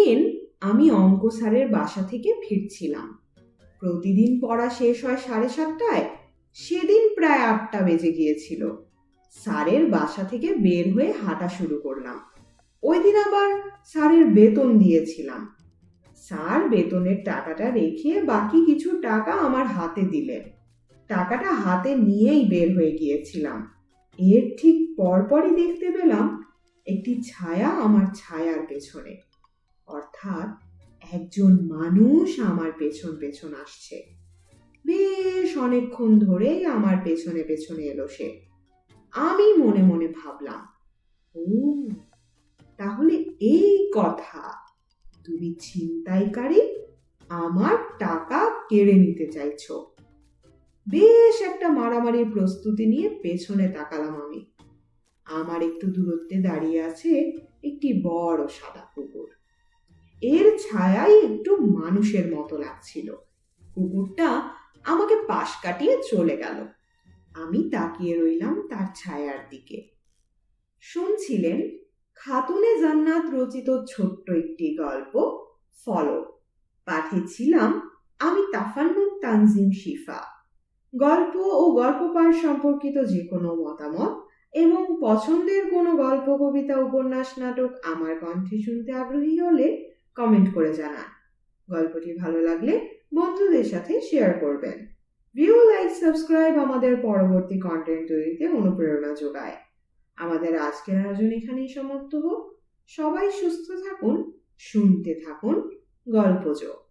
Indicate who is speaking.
Speaker 1: একদিন আমি অঙ্ক স্যারের বাসা থেকে ফিরছিলাম। প্রতিদিন পড়া শেষ হয় সাড়ে সাতটায়। সেদিন প্রায় আটটা বেজে গিয়েছিল। স্যারের বাসা থেকে বের হয়ে হাঁটা শুরু করলাম। ওই দিন আবার স্যারের বেতন দিয়েছিলাম। স্যার বেতনের টাকাটা রেখে বাকি কিছু টাকা আমার হাতে দিলেন। টাকাটা হাতে নিয়েই বের হয়ে গিয়েছিলাম। এর ঠিক পরপরই দেখতে পেলাম একটি ছায়া আমার ছায়ার পেছনে। অর্থাৎ একজন মানুষ আমার পেছন পেছন আসছে। বেশ অনেকক্ষণ ধরেই আমার পেছনে পেছনে এলো সে। আমি মনে মনে ভাবলাম, ও, তাহলে এই কথা তুমি ছিনতাইকারী আমার টাকা কেড়ে নিতে চাইছো? বেশ একটা মারামারির প্রস্তুতি নিয়ে পেছনে তাকালাম আমি। আমার একটু দূরত্বে দাঁড়িয়ে আছে একটি বড় সাদা কুকুর এর ছায়াই একটু মানুষের মতো লাগছিল। কুকুরটা আমাকে পাশ কাটিয়ে চলে গেল। আমি তাকিয়ে রইলাম তার ছায়ার দিকে। শুনছিলেন খাতুনে জান্নাত রচিত ছোট্ট একটি গল্প, ফলো। পাঠিয়েছিলাম আমি তাফান্নুর তানজিম শিফা। গল্প ও গল্প পাঠ সম্পর্কিত যে কোনো মতামত এবং পছন্দের কোনো গল্প, কবিতা, উপন্যাস, নাটক আমার কণ্ঠে শুনতে আগ্রহী হলে কমেন্ট করে জানান। গল্পটি ভালো লাগলে বন্ধুদের সাথে শেয়ার করবেন। ভিউ লাইক সাবস্ক্রাইব আমাদের পরবর্তী কন্টেন্ট তৈরিতে অনুপ্রেরণা যোগায়। আমাদের আজকের আয়োজন এখানেই সমাপ্ত হোক। সবাই সুস্থ থাকুন, শুনতে থাকুন গল্পযোগ